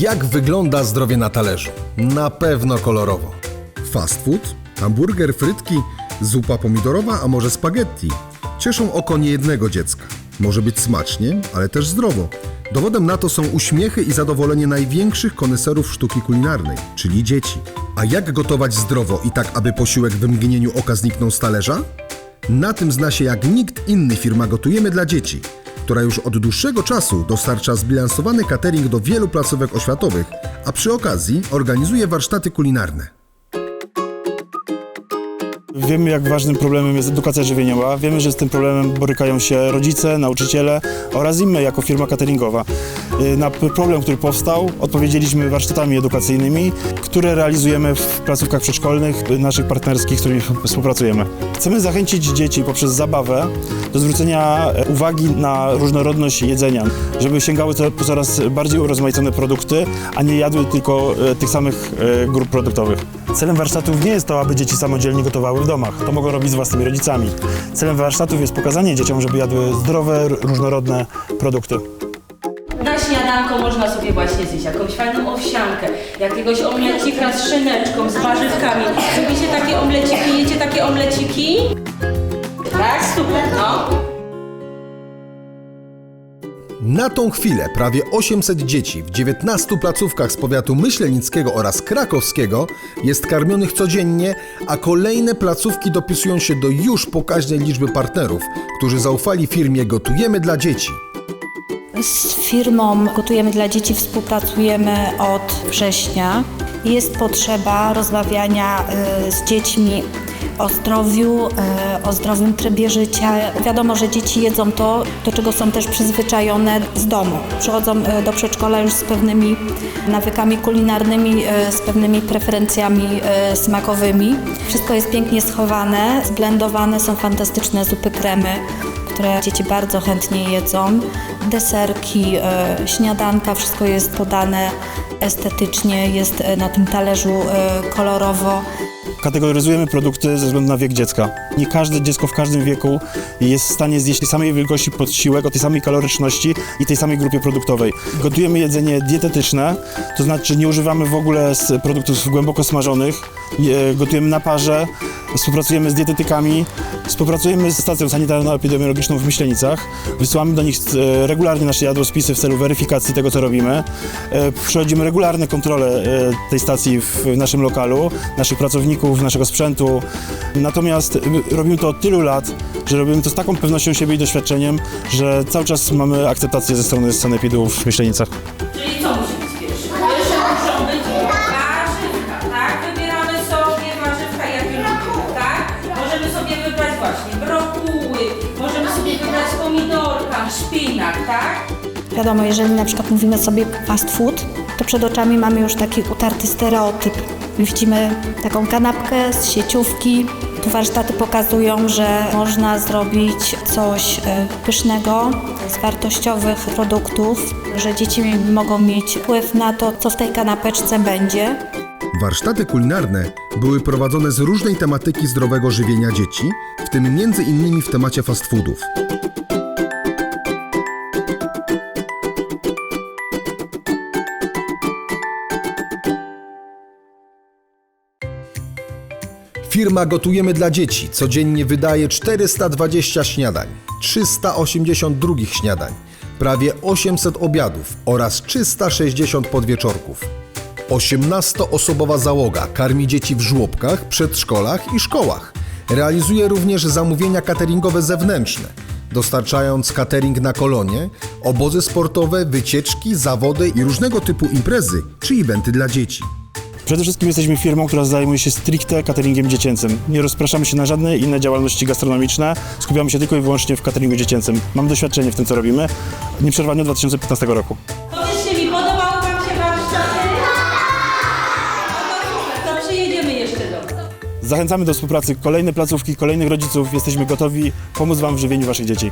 Jak wygląda zdrowie na talerzu? Na pewno kolorowo. Fast food, hamburger, frytki, zupa pomidorowa, a może spaghetti. Cieszą oko niejednego dziecka. Może być smacznie, ale też zdrowo. Dowodem na to są uśmiechy i zadowolenie największych koneserów sztuki kulinarnej, czyli dzieci. A jak gotować zdrowo i tak, aby posiłek w mgnieniu oka zniknął z talerza? Na tym zna się jak nikt inny firma Gotujemy dla Dzieci, która już od dłuższego czasu dostarcza zbilansowany catering do wielu placówek oświatowych, a przy okazji organizuje warsztaty kulinarne. Wiemy, jak ważnym problemem jest edukacja żywieniowa. Wiemy, że z tym problemem borykają się rodzice, nauczyciele oraz i my jako firma cateringowa. Y, Na problem, który powstał, odpowiedzieliśmy warsztatami edukacyjnymi, które realizujemy w placówkach przedszkolnych y, naszych partnerskich, z którymi współpracujemy. Chcemy zachęcić dzieci poprzez zabawę do zwrócenia e, uwagi na różnorodność jedzenia, żeby sięgały po coraz bardziej urozmaicone produkty, a nie jadły tylko e, tych samych e, grup produktowych. Celem warsztatów nie jest to, aby dzieci samodzielnie gotowały w domach. To mogą robić z własnymi rodzicami. Celem warsztatów jest pokazanie dzieciom, żeby jadły zdrowe, różnorodne produkty. Na śniadanko można sobie właśnie zjeść jakąś fajną owsiankę, jakiegoś omlecika z szyneczką, z warzywkami. Zrobicie takie omleciki, jecie takie omleciki? Tak, super, no. Na tą chwilę prawie 800 dzieci w 19 placówkach z powiatu myślenickiego oraz krakowskiego jest karmionych codziennie, a kolejne placówki dopisują się do już pokaźnej liczby partnerów, którzy zaufali firmie Gotujemy dla Dzieci. Z firmą Gotujemy dla Dzieci współpracujemy od września. Jest potrzeba rozmawiania y, z dziećmi o zdrowiu, y, o zdrowym trybie życia. Wiadomo, że dzieci jedzą to, do czego są też przyzwyczajone z domu. Przychodzą y, do przedszkola już z pewnymi nawykami kulinarnymi, y, z pewnymi preferencjami smakowymi. Wszystko jest pięknie schowane, zblendowane, są fantastyczne zupy kremy które dzieci bardzo chętnie jedzą. Deserki, e, śniadanka, wszystko jest podane estetycznie, jest e, na tym talerzu e, kolorowo. Kategoryzujemy produkty ze względu na wiek dziecka. Nie każde dziecko w każdym wieku jest w stanie zjeść tej samej wielkości posiłek, o tej samej kaloryczności i tej samej grupie produktowej. Gotujemy jedzenie dietetyczne, to znaczy nie używamy w ogóle produktów głęboko smażonych, nie- gotujemy na parze, współpracujemy z dietetykami, współpracujemy z stacją sanitarno-epidemiologiczną w Myślenicach, wysyłamy do nich e, regularnie nasze jadłospisy w celu weryfikacji tego, co robimy. E, Przechodzimy regularne kontrole e, tej stacji w naszym lokalu, naszych pracowników, naszego sprzętu. Natomiast e, robimy to od tylu lat, że robimy to z taką pewnością siebie i doświadczeniem, że cały czas mamy akceptację ze strony sanepidu w Myślenicach. Czyli co musi być pierwsze? Pierwsze muszą być warzywka, tak? Wybieramy sobie warzywka, jakie lubimy, tak? Możemy sobie wybrać właśnie brokuły, możemy sobie wybrać pomidorka, szpinak, tak? Wiadomo, jeżeli na przykład mówimy sobie fast food, to przed oczami mamy już taki utarty stereotyp. Widzimy taką kanapkę z sieciówki. Tu warsztaty pokazują, że można zrobić coś e, pysznego z wartościowych produktów, że dzieci mogą mieć wpływ na to, co w tej kanapeczce będzie. Warsztaty kulinarne były prowadzone z różnej tematyki zdrowego żywienia dzieci, w tym między innymi w temacie fast foodów. Firma Gotujemy dla Dzieci codziennie wydaje 420 śniadań, 382 śniadań, prawie 800 obiadów oraz 360 podwieczorków. 18-osobowa załoga karmi dzieci w żłobkach, przedszkolach i szkołach. Realizuje również zamówienia cateringowe zewnętrzne, dostarczając catering na kolonie, obozy sportowe, wycieczki, zawody i różnego typu imprezy czy eventy dla dzieci. Przede wszystkim jesteśmy firmą, która zajmuje się stricte cateringiem dziecięcym. Nie rozpraszamy się na żadne inne działalności gastronomiczne, skupiamy się tylko i wyłącznie w cateringu dziecięcym. Mam doświadczenie w tym, co robimy, nieprzerwanie od 2015 roku. Powiedzcie mi, podobały Wam się warsztaty? No to przyjedziemy jeszcze do Was. Zachęcamy do współpracy kolejne placówki, kolejnych rodziców. Jesteśmy gotowi pomóc Wam w żywieniu Waszych dzieci.